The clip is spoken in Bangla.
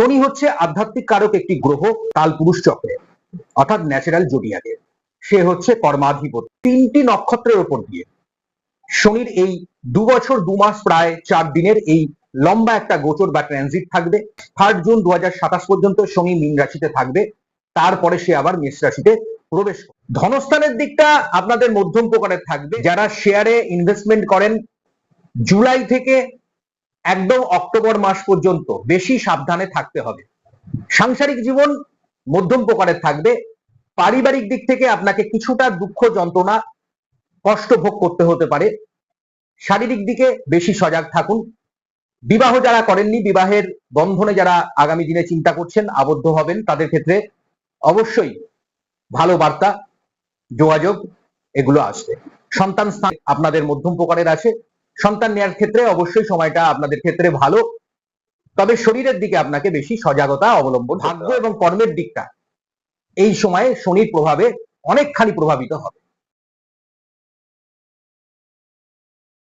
শনি হচ্ছে আধ্যাত্মিক কারক একটি গ্রহ কালপুরুষ চক্রে, অর্থাৎ ন্যাচারাল জোডিয়াকে সে হচ্ছে কর্মাধিপতি। তিনটি নক্ষত্রের ওপর দিয়ে। শনির এই দু বছর, দু মাস, প্রায় চার দিনের এই লম্বা একটা গোচর বা ট্রানজিট থাকবে। থার্ড জুন দু হাজার সাতাশ পর্যন্ত শনি মীন রাশিতে থাকবে। তারপরে সে আবার মেষ রাশিতে প্রবেশ। ধনস্থানের দিকটা আপনাদের মধ্যম প্রকারের থাকবে। যারা শেয়ারে ইনভেস্টমেন্ট করেন, জুলাই থেকে একদম অক্টোবর মাস পর্যন্ত বেশি সাবধানে থাকতে হবে। সাংসারিক জীবন মধ্যম প্রকারের থাকবে। পারিবারিক দিক থেকে আপনাকে কিছুটা দুঃখ যন্ত্রণা, কষ্ট ভোগ করতে হতে পারে। শারীরিক দিকে বেশি সজাগ থাকুন। বিবাহ যারা করেননি, বিবাহের বন্ধনে যারা আগামী দিনে চিন্তা করছেন, আবদ্ধ হবেন, তাদের ক্ষেত্রে অবশ্যই ভালো বার্তা, যোগাযোগ, এগুলো আসবে। সন্তান স্থান আপনাদের মধ্যম প্রকারের আছে। সন্তান নেওয়ার ক্ষেত্রে অবশ্যই সময়টা আপনাদের ক্ষেত্রে ভালো। তবে শরীরের দিকে আপনাকে বেশি সজাগতা অবলম্বন ভাগ্য এবং কর্মের দিকটা। এই সময়ে শনির প্রভাবে অনেকখানি প্রভাবিত হবে।